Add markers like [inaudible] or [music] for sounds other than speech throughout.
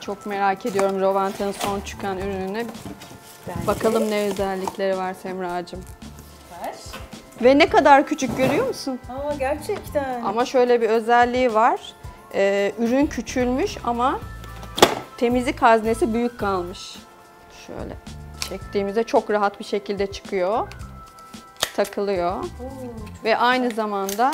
çok merak ediyorum Rovanta'nın son çıkan ürününü. Bence Bakalım ne özellikleri var Semracığım. Ver. Ve ne kadar küçük görüyor musun? Aa gerçekten. Ama şöyle bir özelliği var. Ee, ürün küçülmüş ama temizlik haznesi büyük kalmış. Şöyle çektiğimizde çok rahat bir şekilde çıkıyor. Takılıyor. Oo, Ve aynı zamanda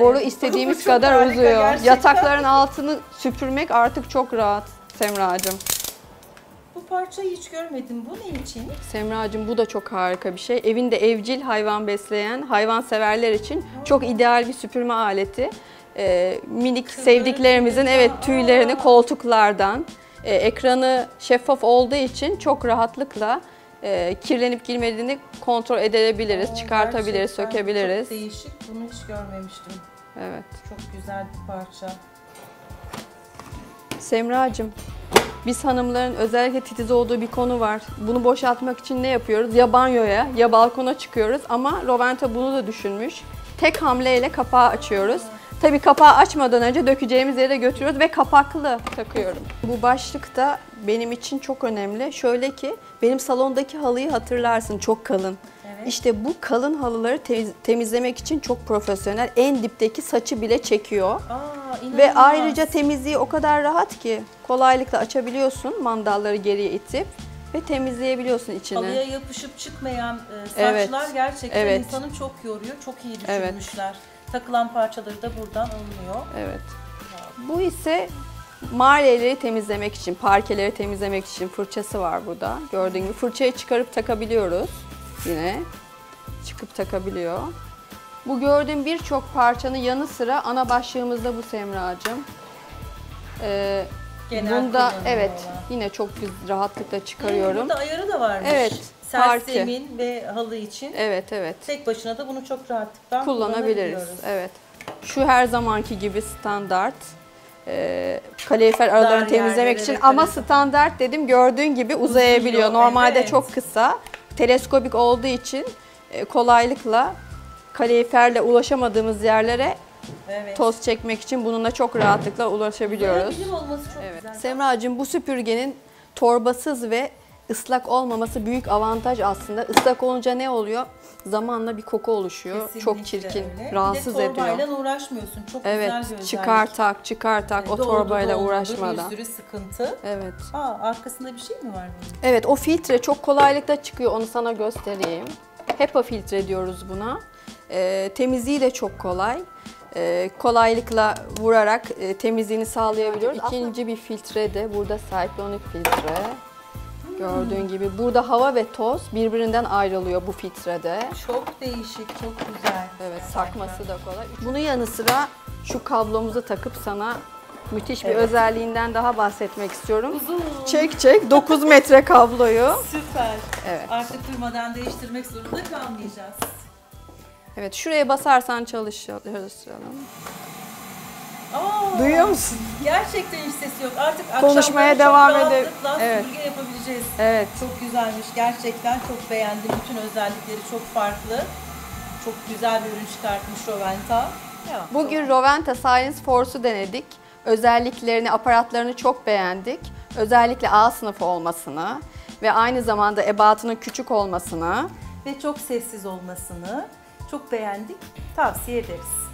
boru istediğimiz [laughs] kadar uzuyor. gerçekten. Yatakların altını süpürmek artık çok rahat Semracığım. Bu parçayı hiç görmedim. Bu ne için? Semracığım bu da çok harika bir şey. Evinde evcil hayvan besleyen hayvan severler için çok ideal bir süpürme aleti. Ee, minik sevdiklerimizin evet tüylerini koltuklardan, e, ekranı şeffaf olduğu için çok rahatlıkla e, kirlenip girmediğini kontrol edebiliriz, Aa, çıkartabiliriz, gerçekten sökebiliriz. Çok değişik. Bunu hiç görmemiştim. Evet. Çok güzel bir parça. Semracığım, biz hanımların özellikle titiz olduğu bir konu var. Bunu boşaltmak için ne yapıyoruz? Ya banyoya ya balkona çıkıyoruz ama Roventa bunu da düşünmüş. Tek hamleyle kapağı açıyoruz. Tabii kapağı açmadan önce dökeceğimiz yere götürüyoruz ve kapaklı takıyorum. Bu başlık da benim için çok önemli. Şöyle ki benim salondaki halıyı hatırlarsın çok kalın. Evet. İşte bu kalın halıları temiz- temizlemek için çok profesyonel. En dipteki saçı bile çekiyor. Aa. Ve ayrıca temizliği o kadar rahat ki kolaylıkla açabiliyorsun mandalları geriye itip ve temizleyebiliyorsun içini. Halıya yapışıp çıkmayan e, Evet. saçlar gerçekten Evet. insanı çok yoruyor. Çok iyi Evet. Takılan parçaları da buradan alınıyor. Evet. Bu ise mağareleri temizlemek için, parkeleri temizlemek için fırçası var burada. Gördüğün gibi fırçayı çıkarıp takabiliyoruz. Yine çıkıp takabiliyor. Bu gördüğüm birçok parçanın yanı sıra ana başlığımızda bu Semracığım. Ee, Genel bunda evet yine çok rahatlıkla çıkarıyorum. Burada ayarı da varmış. Evet, Zemin ve halı için. Evet evet. Tek başına da bunu çok rahatlıkla kullanabiliriz. Evet. Şu her zamanki gibi standart. Kalorifer aralarını Dar temizlemek için ve ama kalorifer- standart dedim gördüğün gibi uzayabiliyor. Normalde evet. çok kısa. Teleskopik olduğu için e, kolaylıkla kaloriferle ulaşamadığımız yerlere Evet. toz çekmek için bununla çok rahatlıkla ulaşabiliyoruz. Uzayabilir olması çok Evet. güzel. Semracığım bu süpürgenin torbasız ve ıslak olmaması büyük avantaj aslında. Islak olunca ne oluyor? Zamanla bir koku oluşuyor. Kesinlikle çok çirkin, öyle. rahatsız bir de ediyor. torbayla uğraşmıyorsun. Çok güzel bir Evet, özellik. çıkar tak, çıkar tak o Doldu, torbayla doldu, uğraşmadan. Bir sürü sıkıntı. Evet. Aa arkasında bir şey mi var bunun? Evet, o filtre çok kolaylıkla çıkıyor. Onu sana göstereyim. HEPA filtre diyoruz buna. Ee, temizliği de çok kolay. Ee, kolaylıkla vurarak e, temizliğini sağlayabiliyoruz. İkinci bir filtre de burada Cyclonic filtre. Gördüğün gibi burada hava ve toz birbirinden ayrılıyor bu filtrede. Çok değişik, çok güzel. Evet, sakması da kolay. Bunun yanı sıra şu kablomuzu takıp sana müthiş bir Evet. özelliğinden daha bahsetmek istiyorum. Uzun. Çek çek 9 metre kabloyu. Süper. Evet. Artık durmadan değiştirmek zorunda kalmayacağız. Evet şuraya basarsan çalıştıralım. Duyuyor musun? Gerçekten hiç sesi yok. Artık Konuşmaya devam çok ede- rahatlıkla Evet. süpürge yapabileceğiz. Evet. Çok güzelmiş. Gerçekten çok beğendim. Bütün özellikleri çok farklı. Çok güzel bir ürün çıkartmış Roventa. Devam. Bugün Roventa Science Force'u denedik. Özelliklerini, aparatlarını çok beğendik. Özellikle A sınıfı olmasını ve aynı zamanda ebatının küçük olmasını Ve çok sessiz olmasını çok beğendik. Tavsiye ederiz.